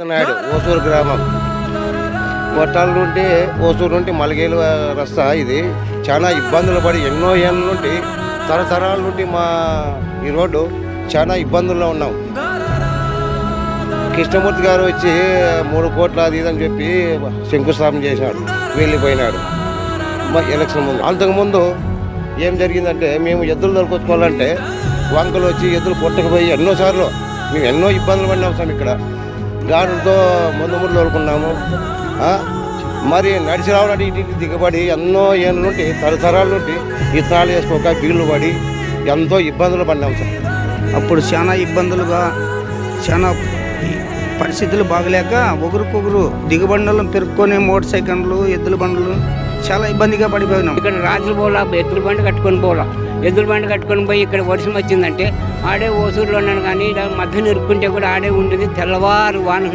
నాయుడు ఓసూరు గ్రామం. కొట్టాల నుండి ఓసూరు నుండి మలగేలు రస్తా ఇది. చాలా ఇబ్బందులు పడి ఎన్నో ఏళ్ళ నుండి తరతరాల నుండి మా ఈ రోడ్డు చాలా ఇబ్బందుల్లో ఉన్నాం. కృష్ణమూర్తి గారు వచ్చి మూడు కోట్ల అది ఇది అని చెప్పి శంకుస్థాపన చేశాడు వెళ్ళిపోయినాడు. మా ఎలక్షన్ ముందు. అంతకుముందు ఏం జరిగిందంటే మేము ఎద్దులు దొరకొచ్చుకోవాలంటే వంకలు వచ్చి ఎద్దులు కొట్టకపోయి ఎన్నోసార్లు మేము ఎన్నో ఇబ్బందులు పడినాం సార్ ఇక్కడ. గాడులతో ముందు ముందు తోలుకున్నాము మరి నడిచి రావడానికి ఇటు దిగబడి ఎన్నో ఏళ్ళ నుండి తరతరాల నుండి ఇత్తనాలు వేసుకోక బీళ్ళు పడి ఎంతో ఇబ్బందులు పడినాం సార్. అప్పుడు చాలా ఇబ్బందులుగా చాలా పరిస్థితులు బాగలేక ఒకరికొకరు దిగుబండలు పెరుక్కొని మోటార్ సైకిళ్ళు ఎద్దుల బండ్లు చాలా ఇబ్బందిగా పడిపోయినాం. ఇక్కడ రాత్రి పోలా ఎద్దుల బండి కట్టుకొని పోలా. ఎద్దుల బండి కట్టుకొని పోయి ఇక్కడ వర్షం వచ్చిందంటే ఆడే ఓసూరులో ఉన్నాను కానీ ఇలా మధ్య నిరుక్కుంటే కూడా ఆడే ఉండేది తెల్లవారు వాన